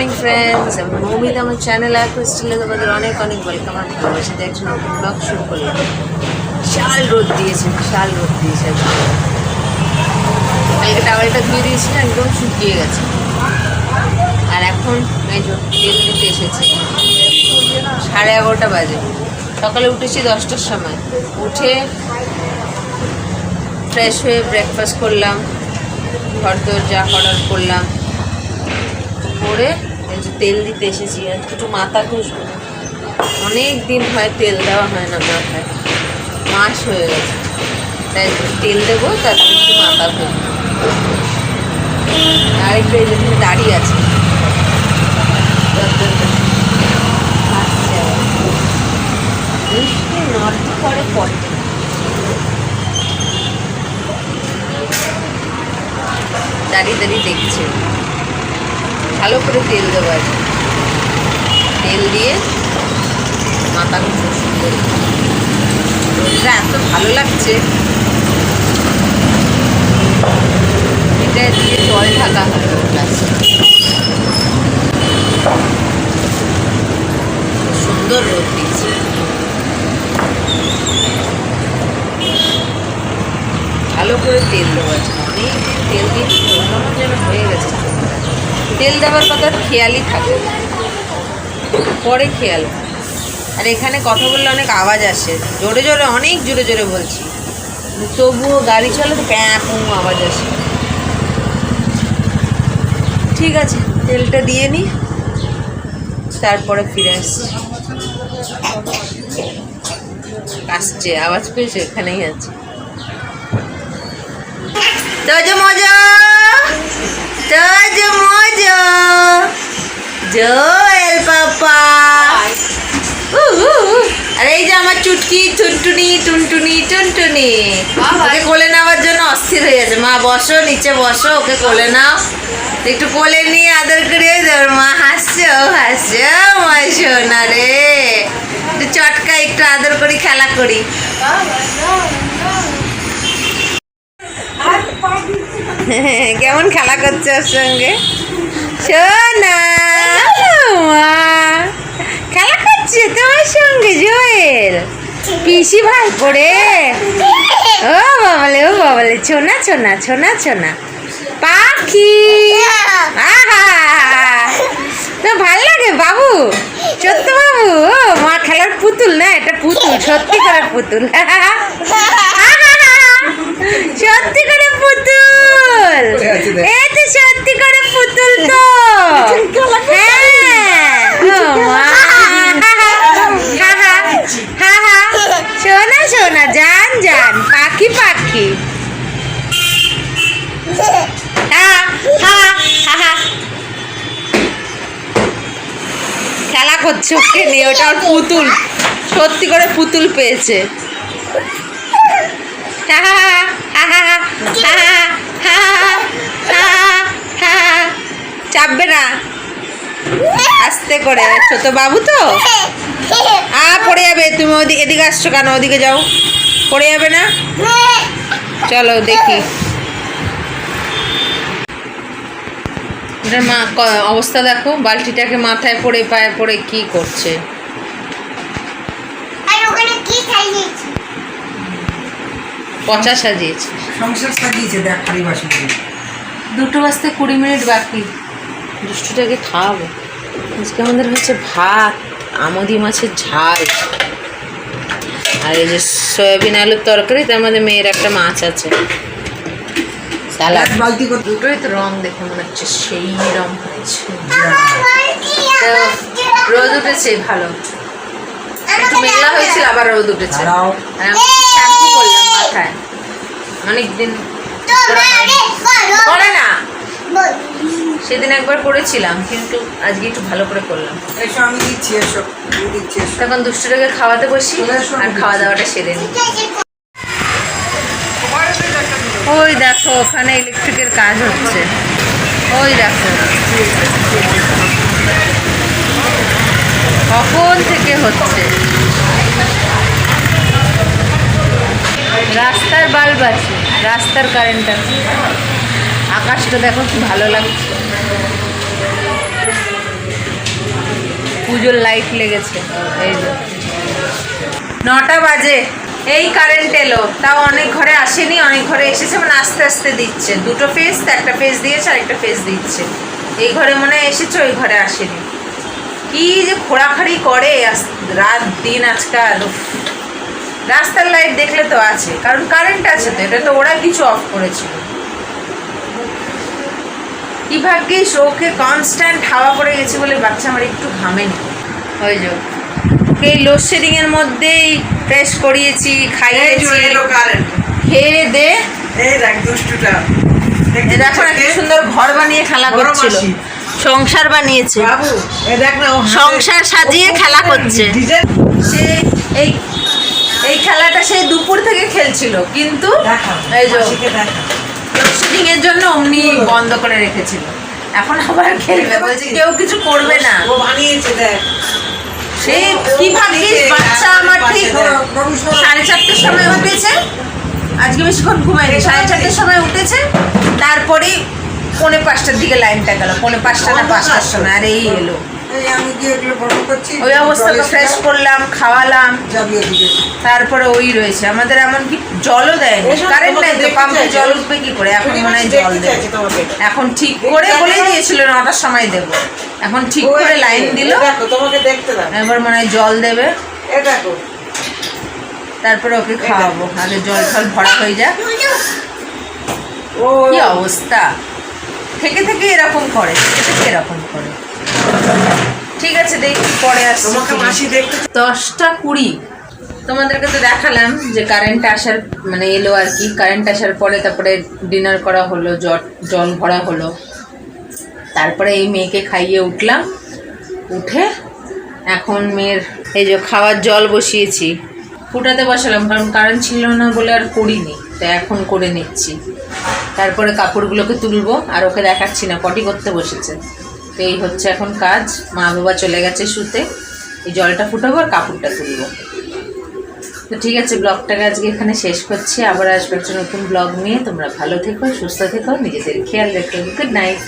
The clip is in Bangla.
মর্নিং ফ্রেন্ডস আমি মৌমিত, আমার চ্যানেল আর ক্রিস্টালে তোমাদের অনেক অনেক ওয়েলকাম আমি ভালোবাসাতে একজন নতুন ব্লগ শুরু করলাম। বিশাল রোদ দিয়েছে, বিশাল রোদ দিয়েছে। কালকে টাওয়ালটা ধুয়ে দিয়েছিল একদম শুকিয়ে গেছে। আর এখন এই তেল দিতে এসেছি। সাড়ে এগারোটা বাজে। সকালে উঠেছি দশটার সময়। উঠে ফ্রেশ হয়ে ব্রেকফাস্ট করলাম। ঘর দর যা অর্ডার করলাম। করে এই যে তেল দিতে এসেছি একটু মাথা ঘষবো। অনেক দিন হয় তেল দেওয়া হয় না মাথায়। মাস হয়ে গেছে। তাই তেল দেবো, তারপর একটু মাথা ঘষবো। আরেকটু এই যেখানে দাঁড়িয়ে আছে। নর্থ দাঁড়িয়ে দাঁড়িয়ে দেখছে। ভালো করে তেল দেবো আর তেল দিয়ে মাথা খুব সুন্দর রোদটা এত ভালো লাগছে। এটা দিয়ে জল ঢাকা হবে সুন্দর রোদ দিচ্ছে। ভালো করে তেল দেবো আছে অনেকদিন তেল দিয়ে যেন হয়ে গেছে। তেল দেওয়ার কথা খেয়ালই থাকে পরে খেয়াল। আর এখানে কথা বললে অনেক আওয়াজ আসে। জোরে জোরে, অনেক জোরে জোরে বলছি। তবুও গাড়ি চলে তো প্যাঁ আওয়াজ আসে। ঠিক আছে, তেলটা দিয়ে নি। তারপরে ফিরে আসছি। আসছে, আওয়াজ পেয়েছে, এখানেই আছে। মজা তোজ মজা। জোয়েল পাপা। আর এই যে আমার চুটকি টুনটুনি টুনটুনি টুনটুনি। ওকে কোলে নেওয়ার জন্য অস্থির হয়ে গেছে। মা বসো নিচে বসো ওকে কোলে নাও। একটু কোলে নিয়ে আদর করে তোর মা হাসছো হাসছো মা সোনা রে। একটু চটকা একটু আদর করি খেলা করি। কেমন খেলা করছে ওর সঙ্গে? সোনা। খেলা করছে তোমার সঙ্গে, জোয়েল? পিসি ভাই পড়ে। ও বাবালে ও বাবালে, ছোনা ছোনা ছোনা ছোনা। পাখি। আহা। তো ভালো লাগে, বাবু? সত্য বাবু? ও, মা খেলার পুতুল না, এটা পুতুল, সত্যি করে পুতুল। সত্যি করে পুতুল। পুতুল এই তো সত্যি করে পুতুল তো। হ্যাঁ। শোনা শোনা যান যান। পাখি পাখি। খেলা করছে ওকে নিয়ে ওটা পুতুল। সত্যি করে পুতুল পেয়েছে। হা হা হা হা হা হা। চাপবে না। আস্তে করে, ছোট বাবু তো। আ, পড়ে যাবে। তুমি ওদিকে এদিকে আসছো কেন? ওদিকে যাও। পড়ে যাবে না? চলো দেখি। এটার মা অবস্থা দেখো। বালতিটাকে মাথায় পড়ে, পায়ে পড়ে কি করছে আর ওখানে কি খাইয়েছি পচা সাজিয়েছে। সংসার সাজিয়েছে দেখ খালি দুটো বাজতে কুড়ি মিনিট বাকি। দুষ্টুটাকে খাওয়াবো। আজকে আমাদের হচ্ছে ভাত আমদি মাছের ঝাল। আর এই যে সয়াবিন আলুর তরকারি তার মধ্যে মেয়ের একটা মাছ আছে। স্যালাড এক বালতি করে। দুটোই তো রং দেখে মনে হচ্ছে সেই রং হয়েছে। রোদ উঠেছে। ভালো। একটু মেঘলা হয়েছিল আবার রোদ উঠেছে। আর আমি শ্যাম্পু করলাম মাথায় অনেকদিন ধরে করে। না। সেদিন একবার করেছিলাম কিন্তু আজকে একটু ভালো করে করলাম। এসো আমি দিচ্ছি এসো দিচ্ছি তখন দুষ্টটাকে খাওয়াতে বসি আর খাওয়া দাওয়াটা সেরে নিই ওই দেখো ওখানে ইলেকট্রিকের কাজ হচ্ছে। ওই দেখো। কখন থেকে হচ্ছে? রাস্তার বাল্ব আছে, রাস্তার কারেন্ট আছে। আকাশটা দেখো কি ভালো লাগছে। পুজোর লাইট লেগেছে, এই যে। নটা বাজে, এই কারেন্ট এলো। তাও অনেক ঘরে আসেনি, অনেক ঘরে এসেছে মানে আস্তে আস্তে দিচ্ছে। দুটো ফেজ একটা ফেজ দিয়েছে আর একটা ফেজ দিচ্ছে। এই ঘরে মনে হয় এসেছে, ওই ঘরে আসেনি। কি যে খোঁড়াখাড়ি করে রাত, দিন আজকাল। রাস্তার লাইট দেখলে তো আছে কারণ কারেন্ট আছে তো এটা তো ওরা কিছু অফ করেছিল। কি ভাগ্যিস ওকে কনস্ট্যান্ট হাওয়া পড়ে গেছে বলে বাচ্চা আমার একটু ঘামেনি। ওই যে। ওকে এই লোডশেডিং এর মধ্যেই ফ্রেশ করিয়েছি খাইয়েছি। খেয়ে দে। দেখ না কি সুন্দর ঘর বানিয়ে খেলা করছিল। সংসার বানিয়েছে। সংসার সাজিয়ে খেলা করছে। সে এই খেলাটা সেই দুপুর থেকে খেলছিল কিন্তু দেখা এই যে লোডশেডিং এর জন্য অমনি বন্ধ করে রেখেছিল। এখন আবার খেলবে বলছে কেউ কিছু করবে না। ও বানিয়েছে দেখ। সে কি ভাগ্যিস বাচ্চা আমার ঠিক সাড়ে চারটের সময় উঠেছে। আজকে বেশিক্ষণ ঘুমায়নি সাড়ে চারটের সময় উঠেছে। তারপরেই পৌনে পাঁচটার দিকে লাইনটা গেল। পৌনে পাঁচটা না পাঁচটার সময় আর এই এলো। ওই অবস্থা তো ফ্রেশ করলাম খাওয়ালাম। তারপরে ওই রয়েছে। আমাদের এমনকি জলও দেয় কারেন্ট নাই তো পাম্পে জল উঠবে কি করে? এখন মনে হয় জল তোমাকে। এখন ঠিক করে বলে দিয়েছিল নটার সময় দেবো। এখন ঠিক করে লাইন দিল এই দেখো তোমাকে দেখতে দাও। এবার মনে হয় জল দেবে। এ তারপরে ওকে খাওয়াবো। আগে জল ফল ভরা হয়ে যাক। ও কি অবস্থা? থেকে থেকে এরকম করে থেকে থেকে এরকম করে। ঠিক আছে দেখি পরে আসছি। দশটা কুড়ি। তোমাদেরকে তো দেখালাম যে কারেন্ট আসার মানে এলো আর কি। কারেন্ট আসার পরে তারপরে ডিনার করা হলো জল জল ভরা হলো। তারপরে এই মেয়েকে খাইয়ে উঠলাম। উঠে এখন মেয়ের এই যে খাওয়ার জল বসিয়েছি। ফুটাতে বসালাম কারণ কারেন্ট ছিল না বলে আর করিনি। তো এখন করে নিচ্ছি। তারপরে কাপড়গুলোকে তুলবো আর ওকে দেখাচ্ছি না পটি করতে বসেছে। তো এই হচ্ছে এখন কাজ। মা বাবা চলে গেছে শুতে। এই জলটা ফুটাবো আর কাপড়টা তুলবো। তো ঠিক আছে, ব্লগটাকে আজকে এখানে শেষ করছি। আবার আসবে একটা নতুন ব্লগ নিয়ে। তোমরা ভালো থেকো, সুস্থ থেকো, নিজেদের খেয়াল রেখো। Good night